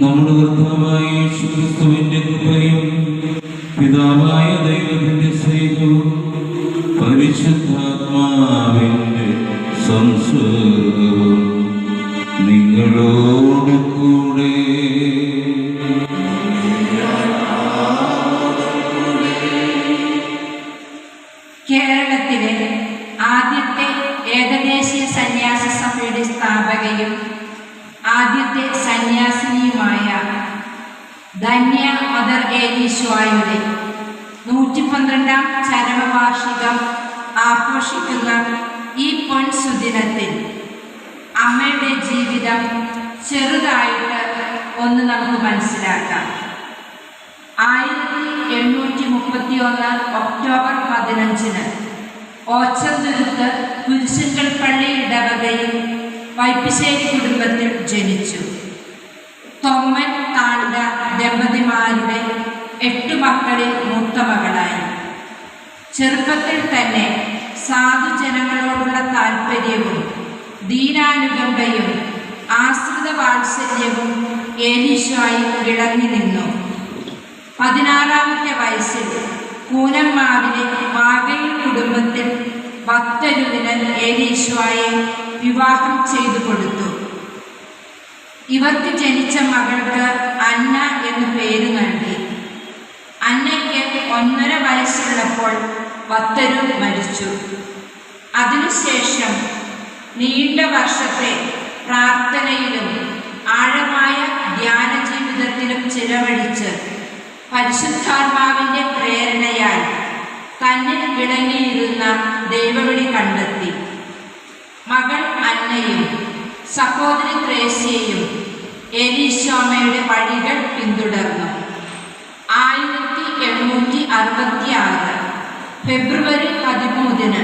നമ്മുടെ കർത്താവായ യേശുക്രിസ്തുവിന്റെ കൃപയും പിതാവായ ദൈവത്തിന്റെ സ്നേഹവും പരിശുദ്ധാത്മാവിന്റെ സംസർഗവും നിങ്ങളോട് കൂടെ. കേരളത്തിലെ ആദ്യത്തെ ഏകദേശീയ സന്യാസ സഭയുടെ സ്ഥാപകയും ആദ്യത്തെ സന്യാസിനിയുമായ ധന്യ മദർ ഏലീശ്വായുടെ നൂറ്റി പന്ത്രണ്ടാം ചരമവാർഷികം ആഘോഷിക്കുന്ന ഈ പൊൻ സുദിനത്തിൽ അമ്മയുടെ ജീവിതം ചെറുതായിട്ട് ഒന്ന് നമുക്ക് മനസ്സിലാക്കാം. ആയിരത്തി എണ്ണൂറ്റി മുപ്പത്തി ഒന്ന് ഒക്ടോബർ പതിനഞ്ചിന് ഓച്ചന്തുരുത്ത് കുരിശുങ്കൽ പള്ളി ഇടവകയിൽ വൈപ്പിശ്ശേരി കുടുംബത്തിൽ ജനിച്ചു. തൊമ്മൻ താണ്ട ദമ്പതിമാരുടെ എട്ടു മക്കളിൽ മൂത്ത മകളായി. ചെറുപ്പത്തിൽ തന്നെ സാധുജനങ്ങളോടുള്ള താല്പര്യവും ദീനാനുകമ്പയും ആശ്രിത വാത്സല്യവും ഏലീശായി വിളങ്ങി നിന്നു. പതിനാറാമത്തെ വയസ്സിൽ കൂനമ്മാവിനെ വാകയിൽ കുടുംബത്തിൽ ഭക്തരുവിന് ഏലീശ്വായെ വിവാഹം ചെയ്തു കൊടുത്തു. ഇവർക്ക് ജനിച്ച മകൾക്ക് അന്ന എന്ന് പേര് നൽകി. അന്നയ്ക്ക് ഒന്നര വയസ്സുള്ളപ്പോൾ വത്തരു മരിച്ചു. അതിനുശേഷം നീണ്ട വർഷത്തെ പ്രാർത്ഥനയിലും ആഴമായ ധ്യാന ജീവിതത്തിലും ചിലവഴിച്ച് പരിശുദ്ധാത്മാവിന്റെ പ്രേരണയാൽ തന്നിൽ വിളങ്ങിയിരുന്ന ദൈവവിളി കണ്ടെത്തി. മകൾ അന്നയും സഹോദരി ത്രേസ്യയും എലീശോമയുടെ വഴികൾ പിന്തുടർന്നു. ആയിരത്തി എണ്ണൂറ്റി അറുപത്തി ആറ് ഫെബ്രുവരി പതിമൂന്നിന്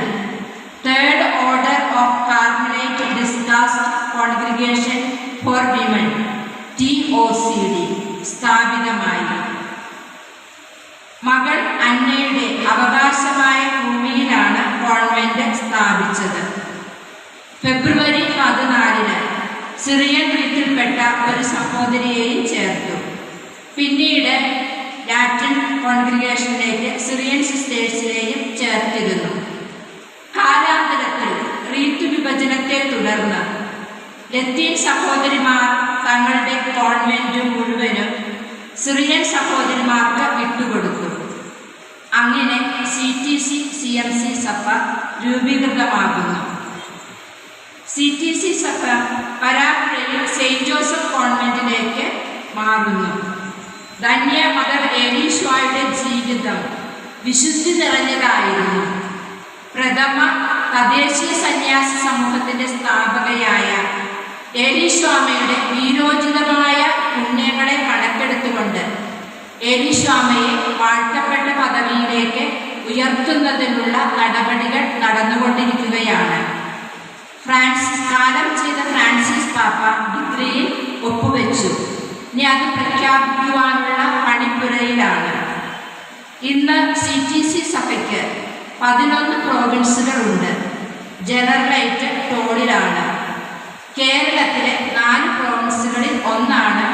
third order of Carmelite discalced congregation for women T O C D സ്ഥാപിതമായി. മകൾ അന്നയുടെ അവകാശമായ ഭൂമിയിലാണ് കോൺവെന്റ് സ്ഥാപിച്ചത്. ഫെബ്രുവരി സിറിയൻ വീട്ടിൽപ്പെട്ട ഒരു സഹോദരിയെയും ചേർത്തു. പിന്നീട് ലാറ്റിൻ കോൺഗ്രിഗേഷനിലേക്ക് സിറിയൻ സിസ്റ്റേഴ്സിനെയും ചേർത്തിരുന്നു. കാലാന്തരത്തിൽ റീത്ത് വിഭജനത്തെ തുടർന്ന് ലത്തീൻ സഹോദരിമാർ തങ്ങളുടെ കോൺവെന്റ് മുഴുവനും സിറിയൻ സഹോദരിമാർക്ക് വിട്ടുകൊടുത്തു. അങ്ങനെ C T C C M C സഭ രൂപീകൃതമാകുന്നു. സി ടി സി സഭ പരാപ്പുഴയിൽ സെയിന്റ് ജോസഫ് കോൺവെന്റിലേക്ക് മാറുന്നു. ധന്യ മദർ ഏലീഷ്വായുടെ ജീവിതം വിശുദ്ധി നിറഞ്ഞതായിരുന്നു. പ്രഥമ തദ്ദേശീയ സന്യാസ സമൂഹത്തിന്റെ സ്ഥാപകയായ ഏലീശ്വാമയുടെ വീരോചിതമായ പുണ്യങ്ങളെ കണക്കെടുത്തുകൊണ്ട് ഏലീശ്വാമയെ വാഴ്ത്തപ്പെട്ട പദവിയിലേക്ക് ഉയർത്തുന്നതിനുള്ള നടപടികൾ നടന്നുകൊണ്ടിരിക്കുകയാണ് ഫ്രാൻസിസ് കാലം ചെയ്ത ഫ്രാൻസിസ് പാപ്പ ഡിഗ്രിയിൽ ഒപ്പുവെച്ചു. ഇനി അത് പ്രഖ്യാപിക്കുവാനുള്ള പണിപ്പുരയിലാണ്. ഇന്ന് സി ടി സി സഭയ്ക്ക് പതിനൊന്ന് പ്രോവിൻസുകളുണ്ട്. ജനറലൈറ്റ് ടോളിലാണ്. കേരളത്തിലെ നാല് പ്രോവിൻസുകളിൽ ഒന്നാണ്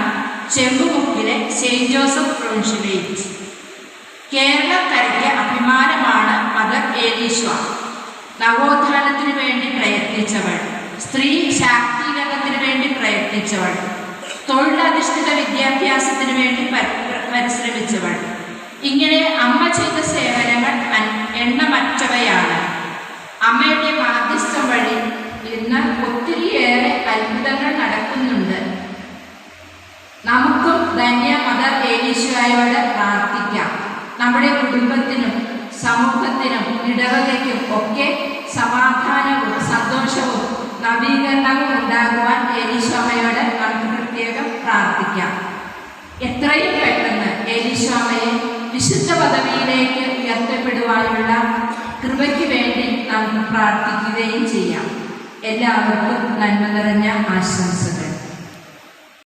ചെമ്പുമുക്കിലെ സെയിന്റ് ജോസഫ് പ്രൊവിൻഷ്യലേറ്റ് കേരളക്കരയ്ക്ക് അഭിമാനമാണ് മദർ ഏലീശ്വ നവോത്ഥാനത്തിനു വേണ്ടി പ്രയത്നിച്ചവൾ സ്ത്രീ ശാക്തീകരണത്തിന് വേണ്ടി പ്രയത്നിച്ചവൾ. തൊഴിലധിഷ്ഠിത വിദ്യാഭ്യാസത്തിന് വേണ്ടി പരിശ്രമിച്ചവൾ. ഇങ്ങനെ അമ്മ ചെയ്ത സേവനങ്ങൾ എണ്ണമറ്റവയാണ്. അമ്മയുടെ മാധ്യസ്ഥം വഴി ഇന്ന് ഒത്തിരിയേറെ അത്ഭുതങ്ങൾ നടക്കുന്നുണ്ട്. നമുക്കും ധന്യ മദർ ഏലീശ്വരയോട് പ്രാർത്ഥിക്കാം. നമ്മുടെ കുടുംബത്തിനും സമൂഹത്തിനും ഇടവകയ്ക്കും ഒക്കെ സമാധാനവും സന്തോഷവും നവീകരണവും ഉണ്ടാകുവാൻ ഏലീശോമയോട് നമുക്ക് പ്രത്യേകം പ്രാർത്ഥിക്കാം. എത്രയും പെട്ടെന്ന് ഏലീശോമയെ വിശുദ്ധ പദവിയിലേക്ക് ഉയർത്തപ്പെടുവാനുള്ള കൃപയ്ക്ക് വേണ്ടി നമുക്ക് പ്രാർത്ഥിക്കുകയും ചെയ്യാം. എല്ലാവർക്കും നന്മ നിറഞ്ഞ ആശംസകൾ.